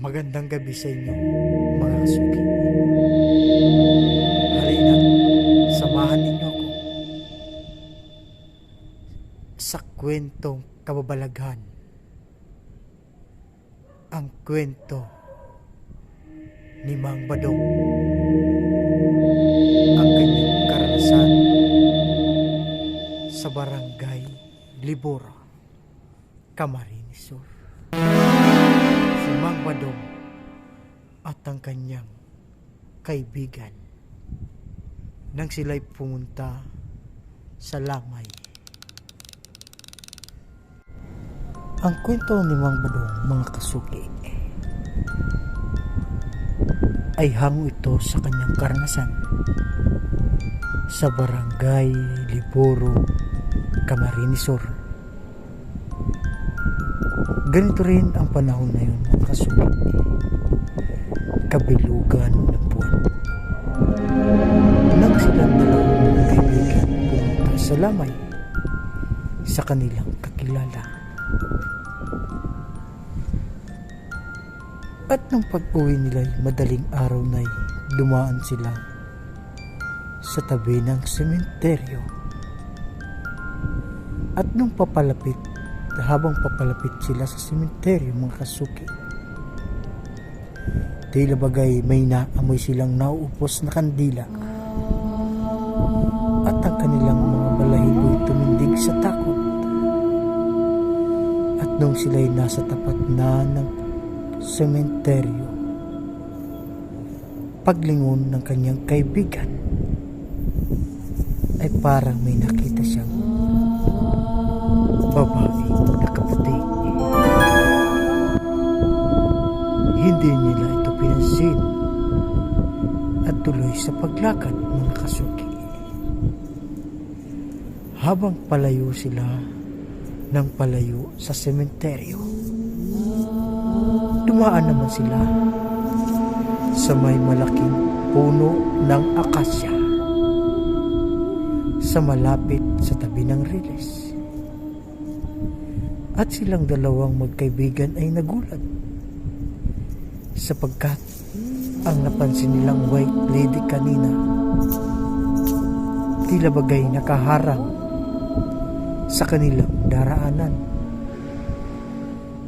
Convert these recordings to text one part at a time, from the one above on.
Magandang gabi sa inyo, mga kasuki. Halina, samahan ninyo ako sa kwentong kababalaghan. Ang kwento ni Mang Badong. Ang kanyang karanasan sa barangay Libora, Camarines Sur Mang Badong at ang kanyang kaibigan nang sila'y pumunta sa Lamay. Ang kwento ni Mang Badong, mga kasuki, ay hango ito sa kanyang karanasan sa barangay Liboro, Camarines Sur. Ganito rin ang panahon na yun kasuki. Kabilugan ng buwan. Nang silang dalawang kaibigan pumunta sa lamay sa kanilang kakilala. At nung pag-uwi nila madaling araw na'y dumaan sila sa tabi ng sementeryo. At nung papalapit habang papalapit sila sa sementeryo mga kasuki. Tila bagay may naamoy silang nauupos na kandila at ang kanilang mga balahiboy tumindig sa takot. At nung sila'y nasa tapat na ng sementeryo, paglingon ng kanyang kaibigan ay parang may nakita siyang babae nakaputi. Hindi nila tuloy sa paglakad mga kasuki. Habang palayo sila ng palayo sa sementeryo, dumaan naman sila sa may malaking puno ng akasya sa malapit sa tabi ng riles at silang dalawang magkaibigan ay nagulat sapagkat ang napansin nilang white lady kanina tila bagay nakaharang sa kanilang daraanan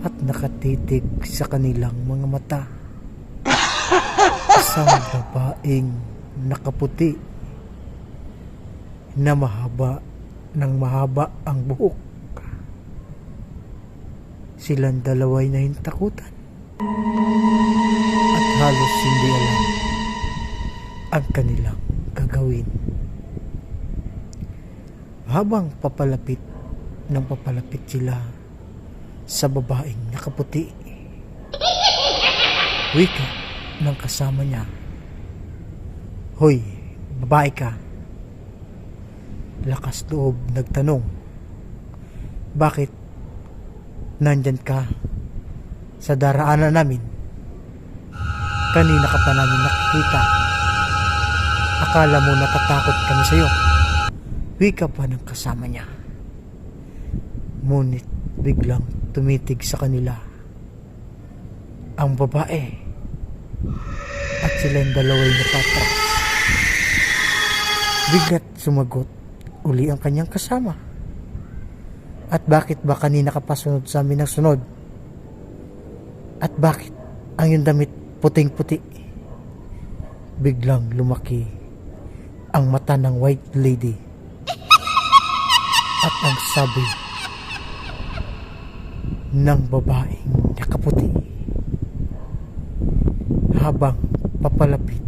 at nakatitig sa kanilang mga mata isang babaeng nakaputi na mahaba ng mahaba ang buhok silang dalaway na hintakutan. Halos hindi alam ang kanilang gagawin. Habang papalapit ng papalapit sila sa babaeng nakaputi. Wika ng kasama niya. Hoy, babae ka. Lakas loob nagtanong. Bakit nandyan ka sa daraanan namin. Kanina ka pa namin nakikita. Akala mo natatakot kami sa'yo. Wika pa ng kasama niya. Ngunit biglang tumitig sa kanila ang babae at silang dalaway napatras. Biglat sumagot uli ang kanyang kasama. At bakit ba kanina ka pa sunod sa amin ng sunod? At bakit ang iyong damit puting-puti? Biglang lumaki ang mata ng white lady. At ang sabi ng babaeng nakaputi habang papalapit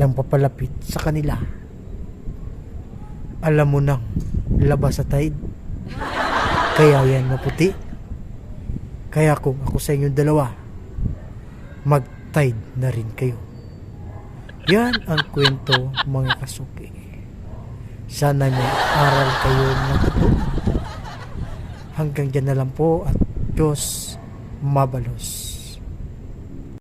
ng papalapit sa kanila. Alam mo nang labas sa tide. Kaya yan maputi. Kaya kung ako sa inyong dalawa, mag-tide na rin kayo. Yan ang kwento mga kasuki. Sana may aral kayo ng totoo. Hanggang dyan na lang po at Diyos mabalos.